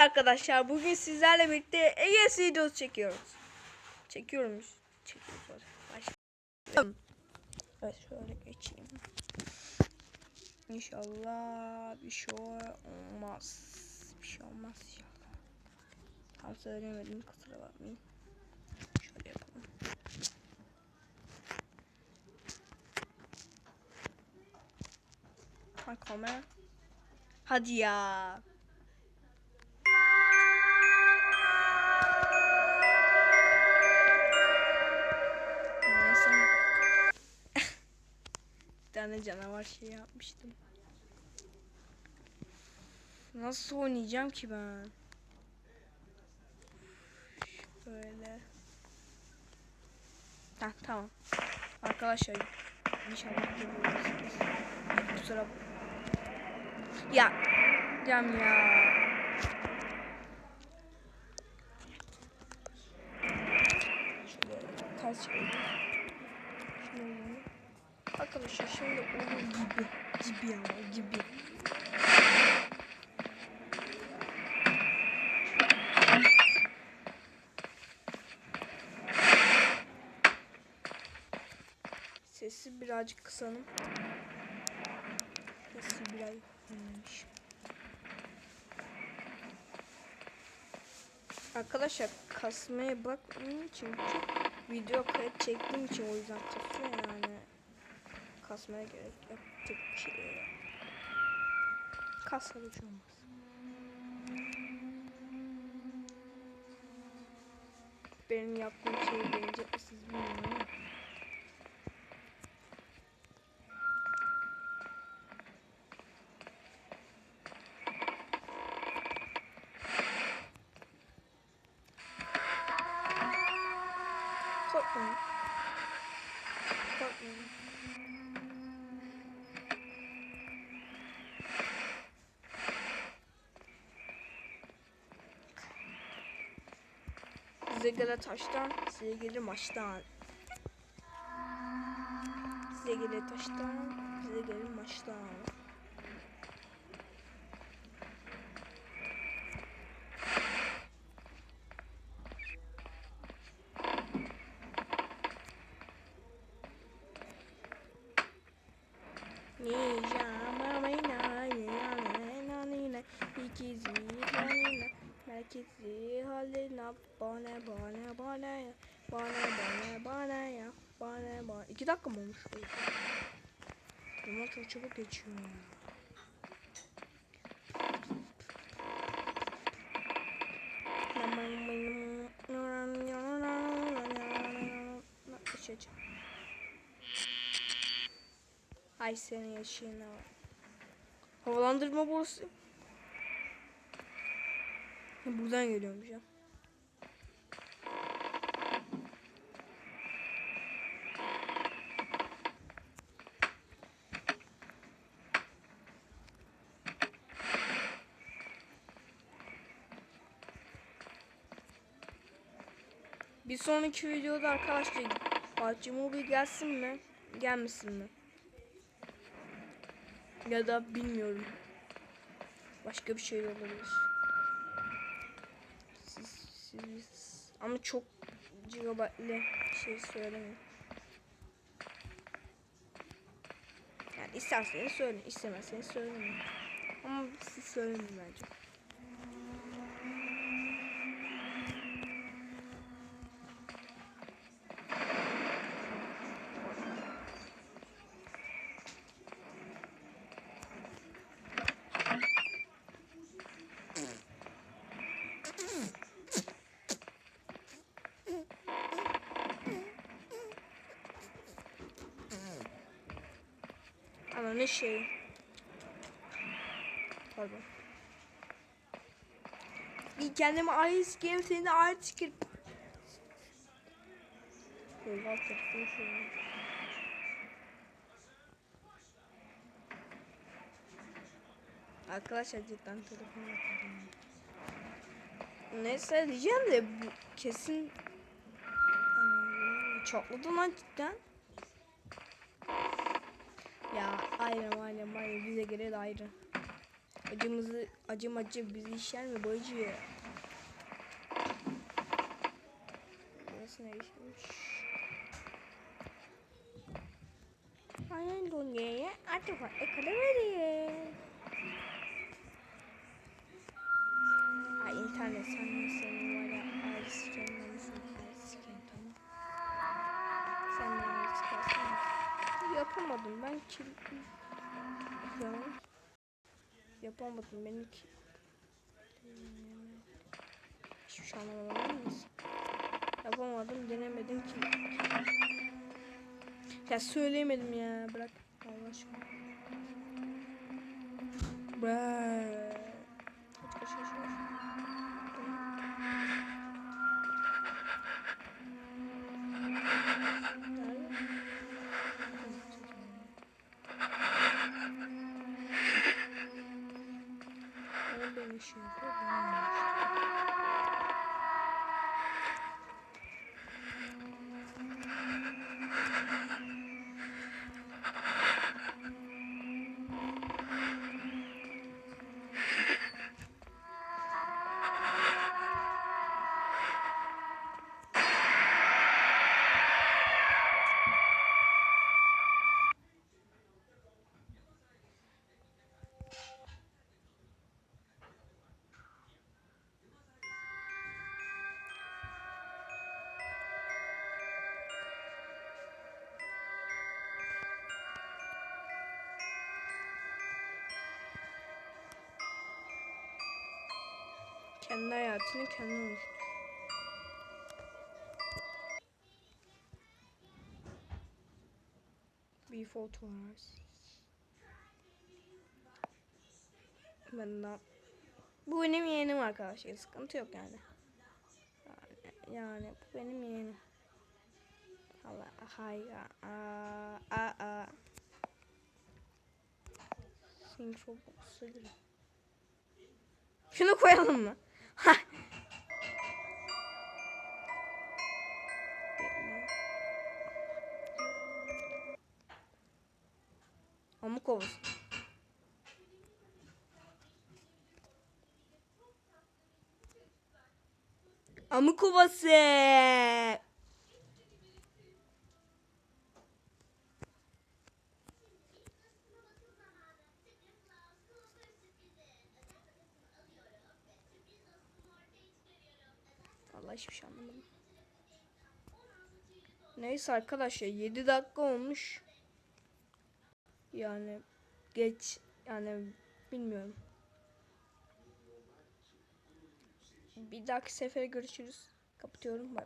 Arkadaşlar bugün sizlerle birlikte EGS videosu çekiyoruz. Çekiyormuş. Çekiyoruz. Başlayalım. Evet şöyle geçeyim. İnşallah bir şey olmaz. Bir şey olmaz inşallah. Tam söylemedim kusura bakmayın. Şöyle yapalım. Ha kamera. Hadi ya. Tane canavar şey yapmıştım. Nasıl oynayacağım ki ben? Şöyle. Heh, tamam. Arkadaşlar inşallah görüyorsunuz. Kusura Ya. Cam ya. Şöyle. Şöyle. Arkadaşlar şimdi olur gibi. Gibi ama gibi. Sesi birazcık kısalım. Sesi biraz dinlemiş. Arkadaşlar kasmaya bakmayın çünkü video kayıt çektiğim için o yüzden kasıyor yani. Kasmaya gerek yapacak bir şey yok. Kasla bir şey olmaz. Benim yaptığım şeyi beğenecek misiniz bilmiyorum ama. Korkmayın. Korkmayın. Size gelir taştan, size gelir maçtan. Size gelir taştan, size gelir maçtan. Merkezi haline bana bana bana ya bana bana bana ya bana bana iki dakika mı olmuş bu? Zaman çok çabuk geçiyor. Düşeceğim. Ay seni yaşayın ha. Havalandırma borusu. Buradan geliyormuş ya. Bir sonraki videoda arkadaşlar PUBG Mobile gelsin mi? Gelmesin mi? Ya da bilmiyorum. Başka bir şey olabilir. Siz, ama çok gigabaytlı şey söylemeyin. Yani isterseniz söyleyin, istemezseniz söylemeyin. Ama siz söyleyin bence. Ama ne şey. Pardon. İyi kendime ayrı sikeyim seni de sikeyim. Böyle alt tarafını şöyle. Arkadaşlar cidden telefonu yapalım. Neyse diyeceğim de bu kesin çatladı lan cidden. Ya ayrı ayrı ayrı bize göre ayrı. Acımızı acım acı bizi işler mi bacı? Burası neymiş? Aynen dongeye artık. E kadar veriyor. Yapamadım ben ki. Ya. Yapamadım ben ki. Hiçbir şey anlamadım? Yapamadım denemedim ki. Ya söyleyemedim ya bırak. Allah aşkına. Bırak. Orada bir şey Kendi hayatını kendi oluştur. Before two hours. Ben bu benim yeğenim arkadaşlar. Sıkıntı yok yani. Yani, yani bu benim yeğenim. Allah hayır. Aa, aa, aa. Sing boxer. Şunu koyalım mı? Ha. Amık olsun. Amık. Vallahi hiçbir şey anlamadım. Neyse arkadaşlar 7 dakika olmuş. Yani geç yani bilmiyorum. Bir dahaki sefere görüşürüz. Kapatıyorum. Bay.